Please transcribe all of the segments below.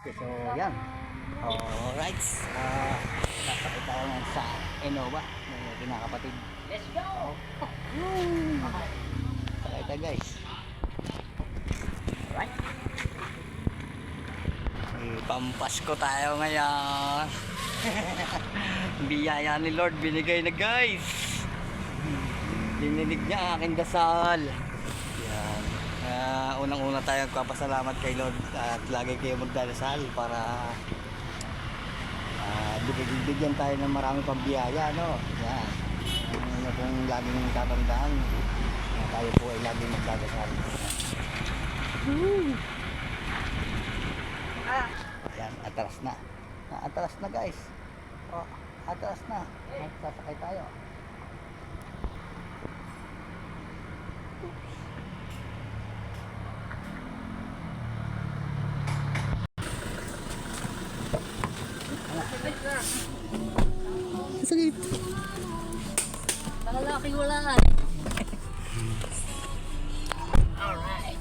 So, yan. Alright. Uh, sasakit tayo ngayon sa Innova. May kinakapatid. Let's go! Sakay tayo guys. Alright. Pampasko tayo ngayon. Biyaya ni Lord binigay na guys. Dininig niya aking dasal. Yan. Ah, unang-una tayo nagpapasalamat kay Lord at lagi kayo magdadasal para ah, bigyan, tayo ng marami pang biyaya, no? Yan. Ano kung laging tatandaan, na tayo po ay laging magdadasal. Ayan, atras na. Ah, atras na guys. Oh, atras na. At sasakay tayo. Sakit. Nakalaki wala nga. Alright.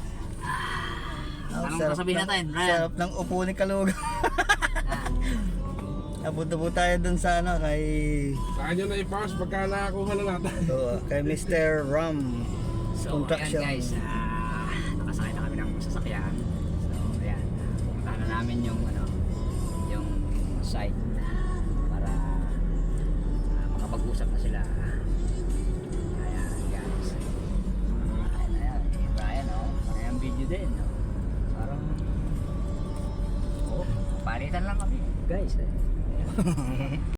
Anong sasabihin natin, Brian? Sarap ng upo ni Kaluga. Po tayo dun sa ano kay Sa kanya na i-pause pagka nakakuha na natin. so, kay Mr. Ram So, ayan guys. ah, nakasakay na kami ng sasakyan. So, ayan. Pumunta na namin yung ano, yung site makapag-usap na sila. Ayan guys. Ayan, ayan. Eh, Brian, oh. Ayan din. Parang, oh, palitan lang kami. Guys, eh.